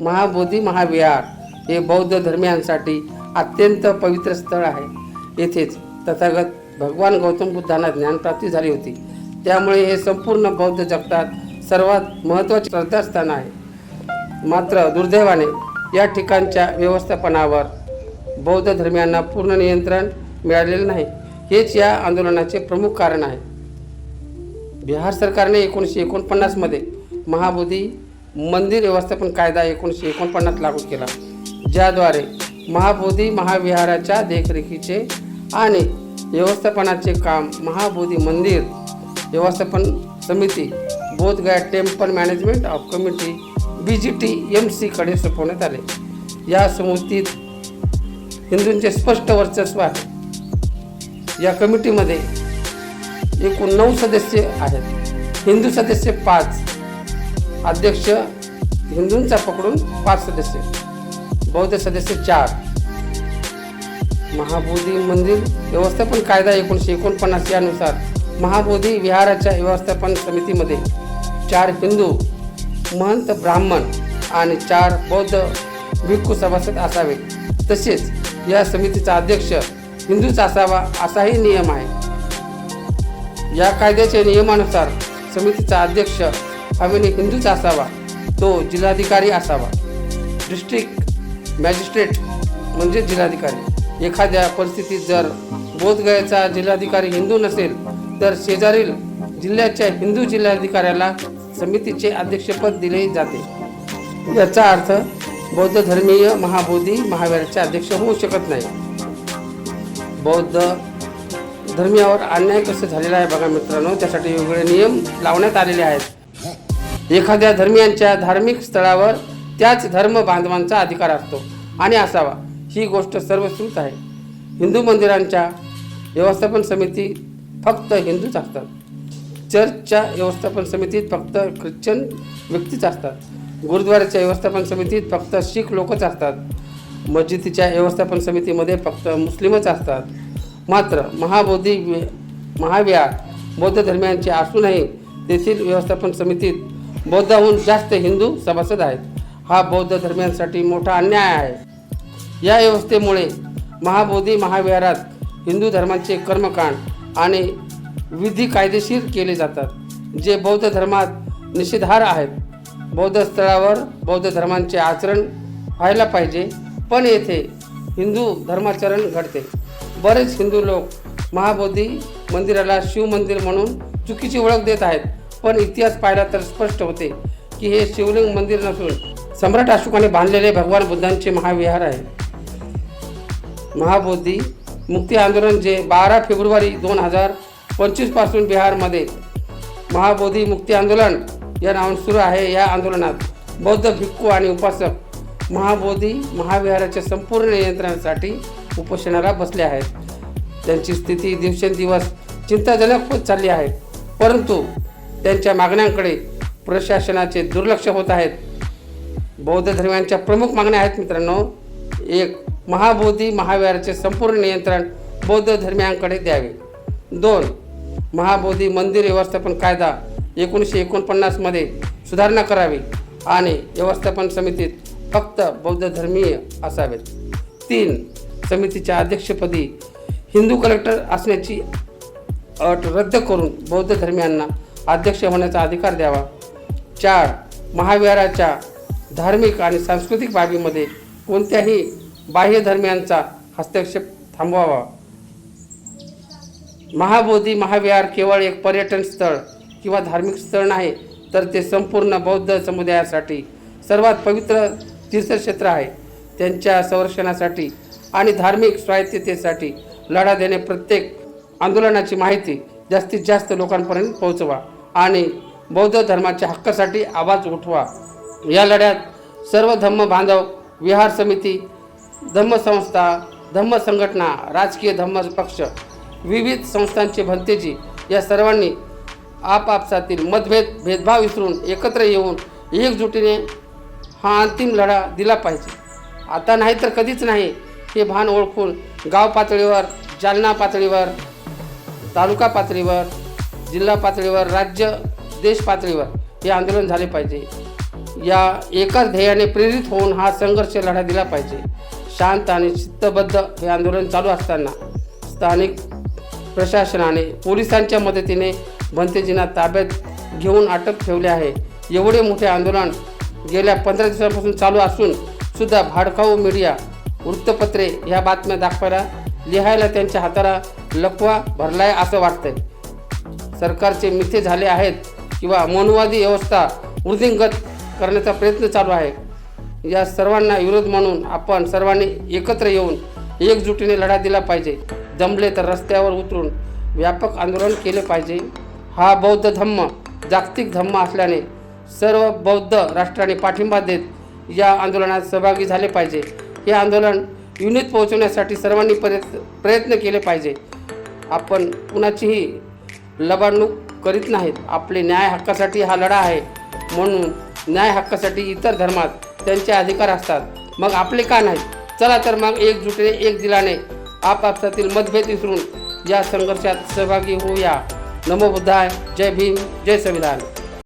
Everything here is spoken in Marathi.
महाबोधी महाविहार हे बौद्ध धर्मियांसाठी अत्यंत पवित्र स्थळ आहे. येथेच तथागत भगवान गौतम बुद्धांना ज्ञानप्राप्ती झाली होती. त्यामुळे हे संपूर्ण बौद्ध जगतात सर्वात महत्त्वाचे श्रद्धास्थान आहे. मात्र दुर्दैवाने या ठिकाणच्या व्यवस्थापनावर बौद्ध धर्मियांना पूर्ण नियंत्रण मिळालेलं नाही. हेच या आंदोलनाचे प्रमुख कारण आहे. बिहार सरकारने एकोणीसशे एकोणपन्नासमध्ये महाबोधी मंदिर व्यवस्थापन कायदा एकोणीसशे एकोणपन्नास लागू केला ज्याद्वारे महाबोधी महाविहाराच्या देखरेखीचे आणि व्यवस्थापनाचे काम महाबोधी मंदिर व्यवस्थापन समिती Bodhgaya temple management of committee B G T M सीकडे सोपवण्यात आले. या समितीत हिंदूंचे स्पष्ट वर्चस्व आहे. या कमिटीमध्ये एकूण नऊ सदस्य आहेत. हिंदू सदस्य पाच अध्यक्ष हिंदूंचा पकडून पाच सदस्य बौद्ध सदस्य चार. महाबोधी मंदिर व्यवस्थापन कायदा एकोणीसशे एकोणपन्नास यानुसार महाबोधी विहाराच्या व्यवस्थापन समितीमध्ये चार हिंदू महंत ब्राह्मण आणि चार बौद्ध भिक्खू सभासद असावे. तसेच या समितीचा अध्यक्ष हिंदूच असावा असाही नियम आहे. या कायद्याच्या नियमानुसार समितीचा अध्यक्ष हवेने हिंदूच असावा. तो जिल्हाधिकारी असावा. डिस्ट्रिक्ट मॅजिस्ट्रेट म्हणजे जिल्हाधिकारी. एखाद्या परिस्थितीत जर बोधगयाचा जिल्हाधिकारी हिंदू नसेल तर शेजारील जिल्ह्याच्या हिंदू जिल्हाधिकाऱ्याला समितीचे अध्यक्षपद दिले जाते. याचा अर्थ बौद्ध धर्मीय महाबोधी महावीराचे अध्यक्ष होऊ शकत नाही. बौद्ध धर्मीयावर अन्याय कसं झालेला आहे बघा मित्रांनो त्यासाठी वेगवेगळे नियम लावण्यात आलेले आहेत. एखाद्या धर्मियांच्या धार्मिक स्थळावर त्याच धर्म बांधवांचा अधिकार असतो आणि असावा. ही गोष्ट सर्वश्रुत आहे. हिंदू मंदिरांच्या व्यवस्थापन समिती फक्त हिंदूच असतात. चर्चच्या व्यवस्थापन समितीत फक्त ख्रिश्चन व्यक्तीच असतात. गुरुद्वाराच्या व्यवस्थापन समितीत फक्त शीख लोकच असतात. मस्जिदीच्या व्यवस्थापन समितीमध्ये फक्त मुस्लिमच असतात. मात्र महाबोधी महाविहार बौद्ध धर्मियांचे असूनही तेथील व्यवस्थापन समितीत बौद्धाहून जास्त हिंदू सभासद आहेत. हा बौद्ध धर्मियांसाठी मोठा अन्याय आहे. या व्यवस्थेमुळे महाबोधी महाविहारात हिंदू धर्माचे कर्मकांड आणि विधी कायदेशीर केले जातात. जे बौद्ध धर्मात निषेधार आहेत. बौद्ध स्थळावर बौद्ध धर्मांचे आचरण व्हायला पाहिजे. पण येथे हिंदू धर्माचरण घडते. बरेच हिंदू लोक महाबोधी मंदिराला शिव मंदिर म्हणून चुकीची ओळख देत आहेत. पण इतिहास पाहिला तर स्पष्ट होते की हे शिवलिंग मंदिर नसून सम्राट अशोकाने बांधलेले भगवान बुद्धांचे महाविहार आहे. महाबोधी मुक्ती आंदोलन जे बारा फेब्रुवारी दोन हजार पंचवीसपासून बिहारमध्ये महाबोधी मुक्ती आंदोलन या नावाने सुरू आहे. या आंदोलनात बौद्ध भिक्खू आणि उपासक महाबोधी महाविहाराच्या संपूर्ण नियंत्रणासाठी उपोषणाला बसले आहेत. त्यांची स्थिती दिवसेंदिवस चिंताजनक होत चालली आहे. परंतु त्यांच्या मागण्यांकडे प्रशासनाचे दुर्लक्ष होत आहेत. बौद्ध धर्मियांच्या प्रमुख मागण्या आहेत मित्रांनो. एक महाबोधी महाविहाराचे संपूर्ण नियंत्रण बौद्ध धर्मियांकडे द्यावे. दोन महाबोधी मंदिर व्यवस्थापन कायदा एकोणीसशे एकोणपन्नासमध्ये सुधारणा करावी आणि व्यवस्थापन समितीत फक्त बौद्ध धर्मीय असावेत. तीन समितीच्या अध्यक्षपदी हिंदू कलेक्टर असण्याची अट रद्द करून बौद्ध धर्मियांना अध्यक्ष होण्याचा अधिकार द्यावा. चार महाविहाराच्या धार्मिक आणि सांस्कृतिक बाबीमध्ये कोणत्याही बाह्य धर्मियांचा हस्तक्षेप थांबवावा. महाबोधी महाविहार केवळ एक पर्यटन स्थळ किंवा धार्मिक स्थळ नाही तर ते संपूर्ण बौद्ध समुदायासाठी सर्वात पवित्र तीर्थक्षेत्र आहे. त्यांच्या संरक्षणासाठी आणि धार्मिक स्वायत्ततेसाठी लढा देणे प्रत्येक आंदोलनाची माहिती जास्तीत जास्त लोकांपर्यंत पोहोचवा. आणि बौद्ध धर्माच्या हक्कासाठी आवाज उठवा. या लढ्यात सर्व धम्म बांधव विहार समिती धम्मसंस्था धम्म संघटना राजकीय धम्म पक्ष विविध संस्थांचे भंतेजी या सर्वांनी आपापसातील मतभेद भेदभाव विसरून एकत्र येऊन एकजुटीने हा अंतिम लढा दिला पाहिजे. आता नाही तर कधीच नाही हे भान ओळखून गाव पातळीवर जालना पातळीवर तालुका पातळीवर जिल्हा पातळीवर राज्य देश पातळीवर हे आंदोलन झाले पाहिजे. या एकाच ध्येयाने प्रेरित होऊन हा संघर्ष लढा दिला पाहिजे. शांत आणि चित्तबद्ध हे आंदोलन चालू असताना स्थानिक प्रशासनाने पोलिसांच्या मदतीने भंतेजींना ताब्यात घेऊन अटक ठेवली आहे. एवढे मोठे आंदोलन गेल्या पंधरा दिवसांपासून चालू असून सुद्धा भाडकाऊ मीडिया वृत्तपत्रे ह्या बातम्या दाखवायला लिहायला त्यांच्या हाताला लकवा भरलाय असं वाटतंय. सरकारचे मिथे झाले आहेत किंवा मनुवादी व्यवस्था वृद्धिंगत करण्याचा प्रयत्न चालू आहे. या सर्वांना विरोध म्हणून आपण सर्वांनी एकत्र येऊन एकजुटीने लढा दिला पाहिजे. जमले तर रस्त्यावर उतरून व्यापक आंदोलन केले पाहिजे. हा बौद्ध धम्म जागतिक धम्म असल्याने सर्व बौद्ध राष्ट्राने पाठिंबा देत या आंदोलनात सहभागी झाले पाहिजे. हे आंदोलन युनित पोहोचवण्यासाठी सर्वांनी प्रयत्न प्रयत्न केले पाहिजे. आपण कुणाचीही लबाडणूक करीत नाहीत. आपले न्याय हक्कासाठी हा लढा आहे. म्हणून न्याय हक्कासाठी इतर धर्मात त्यांचे अधिकार असतात. मग आपले का नाहीत? चला तर मग एकजुटीने एक दिलाने आपापसातील मतभेद विसरून या संघर्षात सहभागी होऊया. नमो बुद्धाय. जय भीम. जय संविधान.